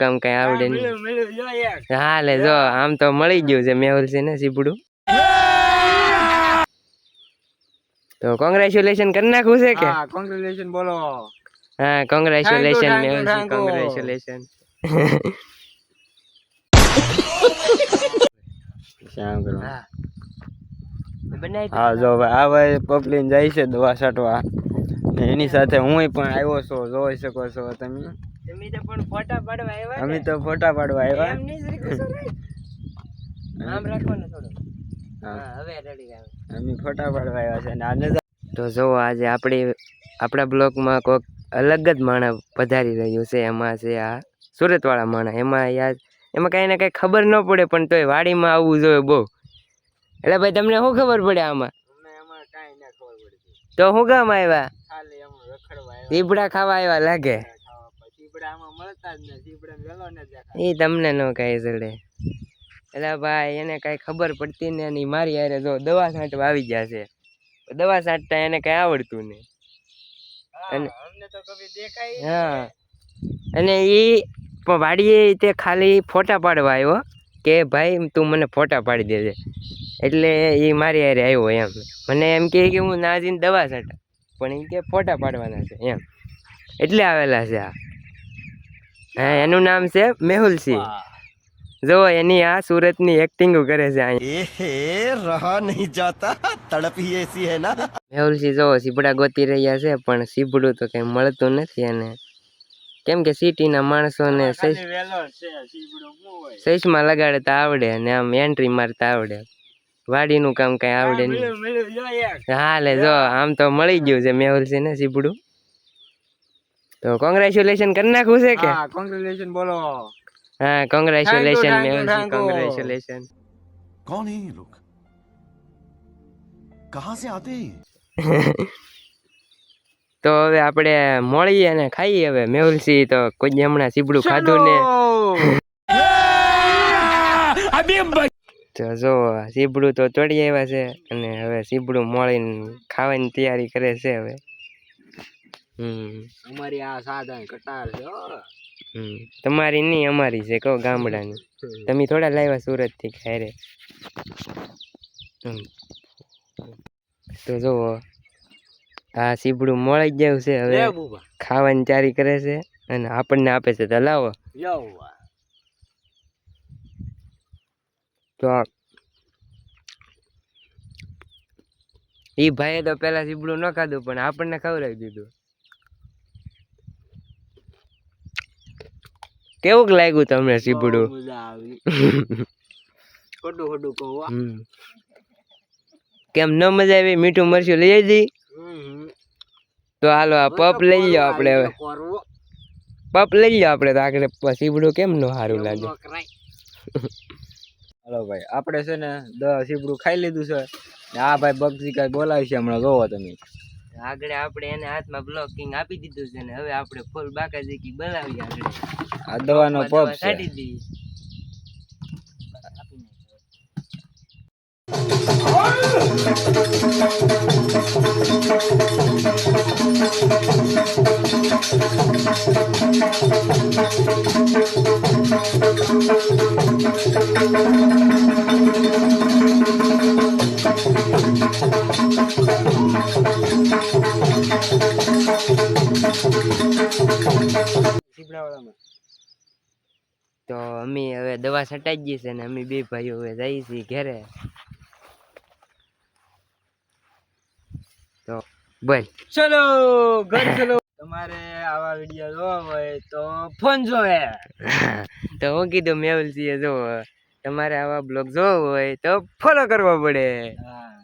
કામ કઈ આવડે નહીં. હા લે જો આમ તો મળી ગયું છે મેહુલ છે ને સીપડું તો કોંગ્રેચ્યુલેશન કરી નાખવું છે કે? હા કોંગ્રેચ્યુલેશન બોલો. હા કોંગ્રેચ્યુલેશન મેહુલ કોંગ્રેચ્યુલેશન શ્યામ કરો. હા. જો ભાઈ આ ભાઈ પપલીન જાય છે દવા છાંટવા. એની સાથે હું પણ આવ્યો છું. જોઈ શકો છો તમે. તમે તો પણ ફોટા પાડવા આવ્યા અમે તો ફોટા પાડવા આવ્યા. એમ નહીં શ્રી કૃષ્ણ આમ રાખવાનું થોડું. હા. હા હવે રેડી આવે અમે ફોટા પાડવા આવ્યા છે અને તો જો આજે આપણી આપણા બ્લોકમાં કોઈક અલગ જ માણસ પધારી રહ્યું છે. એમાં છે આ સુરતવાળા માણસ. એમાં યાર એમાં કાંઈ ને કાંઈ ખબર ન પડે પણ તોય વાડીમાં આવવું જોઈએ બહુ. એટલે ભાઈ તમને શું ખબર પડે આમાં? તો શું કામ આવ્યા. દીપડા ખાવા આવ્યા લાગે. એ તમને ન કાંઈ ચડે એટલે ભાઈ એને કાંઈ ખબર પડતી ને એની મારી હારે જો દવા છાંટવા આવી ગયા છે. દવા છાંટતા એને કાંઈ આવડતું નહીં. અને- હા. અને એ વાડીએ તે ખાલી ફોટા પાડવા આવ્યો કે ભાઈ તું મને ફોટા પાડી દેજે. એટલે એ મારી હારે આવ્યો એમ. મને એમ કહે કે હું ના જઈને દવા છાંટા. પણ એ કે ફોટા પાડવાના છે એમ. એટલે આવેલા છે આ. એનું નામ છે મેહુલસિંહ. જો એની આ સુરતની એક્ટિંગ કરે છે અહીં રહા નહીં જાતા તડપી એસી હે ના. મેહુલસિંહ જો સીબડા ગોતી રહ્યા છે પણ સીબડું તો કઈ મળતું નથી એને. કેમ કે સિટીના માણસોને સૈસમાં લગાડતા આવડે ને આમ એન્ટ્રી મારતા આવડે. વાડીનું કામ કઈ આવડે નહીં. હાલે જો આમ તો મળી ગયું છે મેહુલસિંહ ને સીબડું તો કોંગ્રેચ્યુલેશન કરી નાખવું છે કે? કોંગ્રેચ્યુલેશન બોલો. હા કોંગ્રેચ્યુલેશન કોંગ્રેચ્યુલેશન કોણ હે લોગ કહા સે આતે તો હવે આપણે મળીએ અને ખાઈએ હવે મેહુલસી તો કોઈ હમણાં સીબડું ખાધું ને. તો જો સીબડું તો ચડી આવ્યા છે અને હવે સીબડું મળીને ખાવાની તૈયારી કરે છે હવે. અમારી આ સાધન કટાર છે તમારી નહીં અમારી છે કહો ગામડાની. તમે થોડા લાવ્યા સુરતથી ખાયરે. હમ. તો જુઓ આ સીબડું મળી ગયું છે હવે ખાવાની ચારી કરે છે અને આપણને આપે છે તો લાવો. તો ઈ ભાઈએ તો પેલા સીબડું ન ખાધું પણ આપણને ખવડાવી દીધું. કેવું લાગ્યું તમને સીબડું ખોટું ખોટું કહું કેમ ન મજા આવી? મીઠું મરચું લઈ આવી તો? હાલો આ પપ લઈ લો આપણે હવે. પપ લઈ લો આપણે તો આગળ. સીબડું કેમ ન સારું લાગે? હલો ભાઈ આપણે છે ને દસ સીપડું ખાઈ લીધું છે. ને આ ભાઈ બગસી કાંઈ બોલાવી છે હમણાં જોવો તમે. આગળ આપણે એને હાથમાં બ્લોકિંગ આપી દીધું છે ને હવે આપણે ફૂલ બાકાજી બોલાવી આગળ. આ દવાનો પપ્પા પપ દવા છે છાંટી દીધી સીપડાવાળામાં તો અમે હવે દવા છટાઈ ગઈ છે ને અમે બે ભાઈઓ હવે જઈએ છીએ ઘરે. તો બોલ. ચલો ઘર ચલો. તમારે આવા વીડિયો જોવા હોય તો ફોન જોવે. તો હું કીધું મેવલ છીએ જો તમારે આવા બ્લોગ જોવો હોય તો ફોલો કરવો પડે. હા.